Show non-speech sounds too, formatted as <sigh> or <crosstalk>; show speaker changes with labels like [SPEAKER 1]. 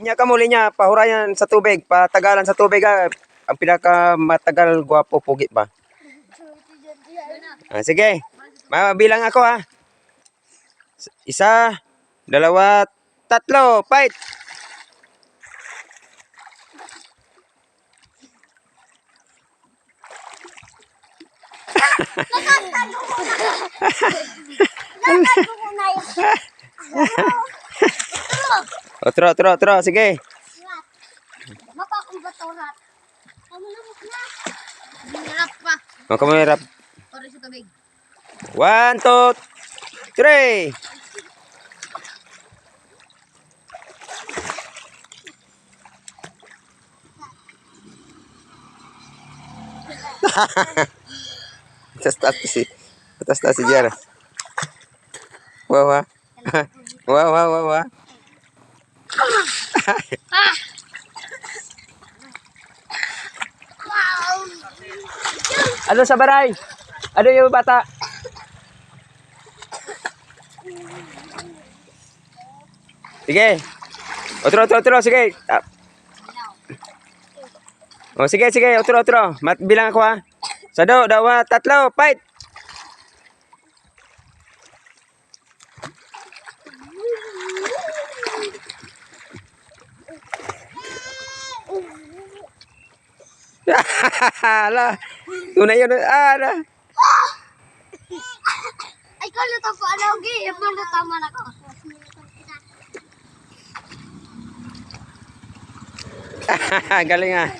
[SPEAKER 1] Linya ka mo, linya. Pahurayan sa tubig. Patagalan sa tubig ha. Ang pinakamatagal, gwapo, pugi pa. Ah, sige. Mabilang ako ha. Isa, dalawa, tatlo. Fight! <laughs>
[SPEAKER 2] O, tira, tira,
[SPEAKER 1] tira. Sige.
[SPEAKER 2] Baka akong batorat.
[SPEAKER 1] One, two, three. <laughs> atas tas si atas tas si jar <laughs> wah wah wah wah wah wah.
[SPEAKER 2] Wow!
[SPEAKER 1] Ano sa baray? Ano yung bata? Sige. Otro, otro, otro. Sige. Ah. O, sige, sige. Otro, otro. Mat bilang ako ha. Sado, dawa, tatlo. Fight. Ala. Una yun. Ah, ala.
[SPEAKER 2] Ay, kaluto ko. Alawgi. Maluto man ako. <laughs>
[SPEAKER 1] Galing ah.